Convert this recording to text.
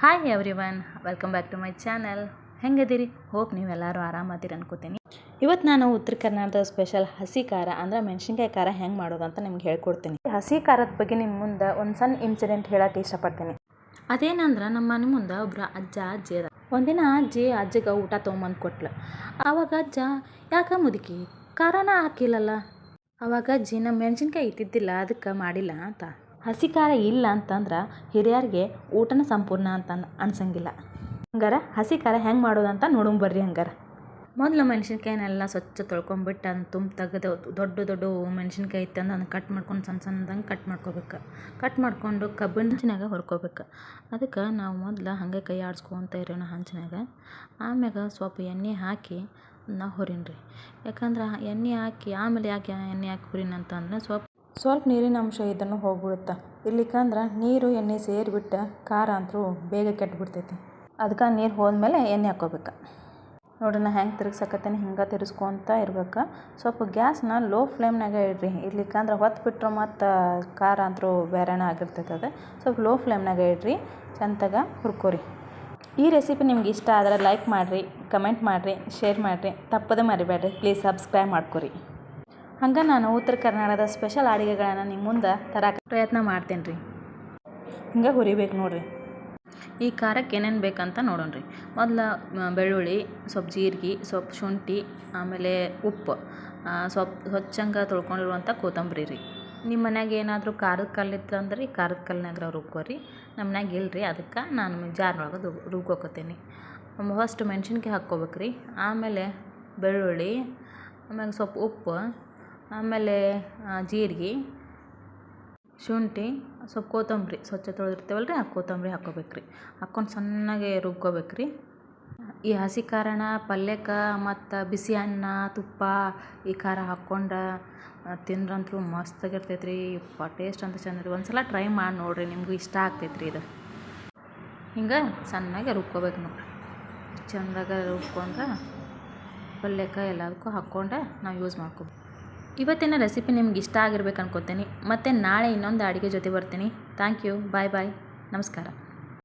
Hi everyone welcome back to my channel ಹೆಂಗದಿರಿ? Hope ನೀವೆಲ್ಲರೂ ಆರಾಮದಿರಿ ಅನ್ಕೋತೀನಿ. ಇವತ್ತು ನಾನು ಉತ್ತರ ಕರ್ನಾಟಕದ ಸ್ಪೆಷಲ್ ಹಸಿ ಖಾರ ಅಂದರೆ ಮೆಣಸಿನ್ಕಾಯಿ ಖಾರ ಹೆಂಗೆ ಮಾಡೋದು ಅಂತ ನಿಮ್ಗೆ ಹೇಳ್ಕೊಡ್ತೀನಿ. ಹಸಿ ಖಾರದ ಬಗ್ಗೆ ನಿಮ್ಮ ಮುಂದೆ ಒಂದು ಸಣ್ಣ ಇನ್ಸಿಡೆಂಟ್ ಹೇಳೋಕ್ಕೆ ಇಷ್ಟಪಡ್ತೀನಿ. ಅದೇನಂದ್ರೆ ನಮ್ಮ ಮನೆ ಮುಂದೆ ಒಬ್ರು ಅಜ್ಜ, ಅಜ್ಜಿ ಅದ ಒಂದಿನ ಅಜ್ಜಿ ಅಜ್ಜಿಗೆ ಊಟ ತೊಗೊಂಬಂದು ಕೊಟ್ಲು. ಆವಾಗ ಅಜ್ಜ, ಯಾಕೆ ಮುದುಕಿ, ಖಾರನ ಹಾಕಿಲ್ಲಲ್ಲ? ಅವಾಗ ಅಜ್ಜಿ ನಮ್ಮ ಮೆಣಸಿನ್ಕಾಯಿ ಇಟ್ಟಿದ್ದಿಲ್ಲ ಅದಕ್ಕೆ ಮಾಡಿಲ್ಲ ಅಂತ. ಹಸಿ ಖಾರ ಇಲ್ಲ ಅಂತಂದ್ರೆ ಹಿರಿಯರಿಗೆ ಊಟನ ಸಂಪೂರ್ಣ ಅಂತ ಅನ್- ಅನ್ಸಂಗಿಲ್ಲ. ಹಂಗಾರ ಹಸಿ ಖಾರ ಹೆಂಗೆ ಮಾಡೋದಂತ ನೋಡೋಣ ಬರ್ರಿ ಹಂಗಾರ. ಮೊದಲು ಮೆಣಸಿನ್ಕಾಯಿನೆಲ್ಲ ಸ್ವಚ್ಛ ತೊಳ್ಕೊಂಬಿಟ್ಟು ಅದನ್ನ ತುಂಬ ತೆಗೆದು ದೊಡ್ಡ ದೊಡ್ಡ ಮೆಣಸಿನ್ಕಾಯಿ ಇತ್ತಂದ್ರೆ ಅದನ್ನು ಕಟ್ ಮಾಡ್ಕೊಂಡು ಸಣ್ಣ ಸಣ್ಣದಂಗೆ ಕಟ್ ಮಾಡ್ಕೋಬೇಕು. ಕಟ್ ಮಾಡಿಕೊಂಡು ಕಬ್ಬಿನ ಹಂಚಿನಾಗ ಹೊರ್ಕೋಬೇಕು. ಅದಕ್ಕೆ ನಾವು ಮೊದಲು ಹಾಗೆ ಕೈ ಆಡಿಸ್ಕೊಂತ ಇರೋಣ ಹಂಚಿನಾಗ ಆಮ್ಯಾಗ ಸ್ವಲ್ಪ ಎಣ್ಣೆ ಹಾಕಿ ನಾ ಹೊರಿನ್ರಿ. ಯಾಕಂದ್ರೆ ಎಣ್ಣೆ ಹಾಕಿ ಆಮೇಲೆ ಯಾಕೆ ಎಣ್ಣೆ ಹಾಕಿ ಹುರಿನ ಅಂತಂದ್ರೆ ಸ್ವಲ್ಪ ಸ್ವಲ್ಪ ನೀರಿನ ಅಂಶ ಇದನ್ನು ಹೋಗ್ಬಿಡುತ್ತೆ? ಇರ್ಲಿಕ್ಕಂದ್ರೆ ನೀರು ಎಣ್ಣೆ ಸೇರಿಬಿಟ್ಟು ಖಾರ ಅಂತೂ ಬೇಗ ಕೆಟ್ಬಿಡ್ತೈತಿ. ಅದಕ್ಕೆ ನೀರು ಹೋದ್ಮೇಲೆ ಎಣ್ಣೆ ಹಾಕ್ಕೋಬೇಕು ನೋಡ್ರಿ, ನಾ ಹೆಂಗೆ ತಿರುಗ್ಸಕತ್ತೇನೆ, ಹಿಂಗೆ ತಿರ್ಸ್ಕೊತ ಇರ್ಬೇಕು. ಸ್ವಲ್ಪ ಗ್ಯಾಸ್ನ ಲೋ ಫ್ಲೇಮ್ನಾಗ ಇಡ್ರಿ. ಇರ್ಲಿಕ್ಕಂದ್ರೆ ಹೊತ್ತು ಬಿಟ್ಟರೆ ಮತ್ತು ಖಾರ ಅಂತೂ ಬೇರೆನೇ ಆಗಿರ್ತೈತೆ ಅದು. ಸ್ವಲ್ಪ ಲೋ ಫ್ಲೇಮ್ನಾಗ ಇಡ್ರಿ, ಚಂತಾಗ ಹುರ್ಕೋರಿ. ಈ ರೆಸಿಪಿ ನಿಮ್ಗೆ ಇಷ್ಟ ಆದರೆ ಲೈಕ್ ಮಾಡಿರಿ, ಕಮೆಂಟ್ ಮಾಡಿರಿ, ಶೇರ್ ಮಾಡಿರಿ. ತಪ್ಪದೇ ಮರಿಬೇಡ್ರಿ. ಪ್ಲೀಸ್ ಸಬ್ಸ್ಕ್ರೈಬ್ ಮಾಡ್ಕೊರಿ. ಹಂಗೆ ನಾನು ಉತ್ತರ ಕರ್ನಾಟಕದ ಸ್ಪೆಷಲ್ ಅಡುಗೆಗಳನ್ನು ನಿಮ್ಮ ಮುಂದೆ ತರಕ್ಕೆ ಪ್ರಯತ್ನ ಮಾಡ್ತೇನೆ ರೀ ಹಿಂಗೆ ಹುರಿಬೇಕು ನೋಡ್ರಿ. ಈ ಖಾರಕ್ಕೆ ಏನೇನು ಬೇಕಂತ ನೋಡೋಣ ರೀ ಮೊದಲು ಬೆಳ್ಳುಳ್ಳಿ, ಸ್ವಲ್ಪ ಜೀರಿಗೆ, ಸ್ವಲ್ಪ ಶುಂಠಿ, ಆಮೇಲೆ ಉಪ್ಪು ಸ್ವಲ್ಪ ಸ್ವಚ್ಛಂಗೆ ತೊಳ್ಕೊಂಡಿರುವಂಥ ಕೊತ್ತಂಬರಿ ರೀ. ನಿಮ್ಮ ಮನ್ಯಾಗ ಏನಾದರೂ ಖಾರದ ಕಲ್ಲು ಇತ್ತಂದ್ರೆ ಈ ಖಾರದ ಕಲ್ಲಿನಾಗ ರುಬ್ಕೋರಿ. ನಮ್ಮ ಮನ್ಯಾಗ ಇಲ್ಲರಿ ಅದಕ್ಕೆ ನಾನು ಜಾರ್ನೊಳಗೆ ರುಬ್ಕೋತೀನಿ ಫಸ್ಟ್ ಮೆಣಸಿನ್ಕಾಯಿ ಹಾಕ್ಕೋಬೇಕು ರೀ ಆಮೇಲೆ ಬೆಳ್ಳುಳ್ಳಿ ಆಮೇಲೆ ಸ್ವಲ್ಪ ಉಪ್ಪು ಆಮೇಲೆ ಜೀರಿಗೆ, ಶುಂಠಿ, ಸ್ವಲ್ಪ ಕೊತ್ತಂಬರಿ ಸ್ವಚ್ಛ ತೊಳೆದಿರ್ತೇವಲ್ಲ ರೀ ಆ ಕೊತ್ತಂಬರಿ ಹಾಕ್ಕೋಬೇಕು ರೀ ಹಾಕ್ಕೊಂಡು ಸಣ್ಣಗೆ ರುಬ್ಕೋಬೇಕು ರೀ ಈ ಹಸಿ ಕಾರಣ ಪಲ್ಯಕ್ಕೆ ಮತ್ತು ಬಿಸಿ ಅನ್ನ, ತುಪ್ಪ, ಈ ಖಾರ ಹಾಕ್ಕೊಂಡು ತಿಂದ್ರಂತೂ ಮಸ್ತಾಗಿರ್ತೈತೆ ರೀ ಯಪ್ಪ ಟೇಸ್ಟ್ ಅಂತ ಚಂದ ರೀ ಒಂದು ಸಲ ಟ್ರೈ ಮಾಡಿ ನೋಡಿರಿ, ನಿಮಗೂ ಇಷ್ಟ ಆಗ್ತೈತೆ ರೀ ಇದು. ಹಿಂಗೆ ಸಣ್ಣಗೆ ರುಬ್ಕೋಬೇಕು ನೋಡಿರಿ. ಚಂದಾಗ ರುಬ್ಕೊಂಡ್ರೆ ಪಲ್ಯಕ್ಕೆ ಎಲ್ಲದಕ್ಕೂ ಹಾಕ್ಕೊಂಡು ನಾವು ಯೂಸ್ ಮಾಡ್ಕೋಬೇಕು. ಇವತ್ತಿನ ರೆಸಿಪಿ ನಿಮ್ಗೆ ಇಷ್ಟ ಆಗಿರ್ಬೇಕು ಅನ್ಕೋತೀನಿ ಮತ್ತು ನಾಳೆ ಇನ್ನೊಂದು ಅಡುಗೆ ಜೊತೆ ಬರ್ತೀನಿ. ಥ್ಯಾಂಕ್ ಯು ಬಾಯ್ ಬಾಯ್ ನಮಸ್ಕಾರ.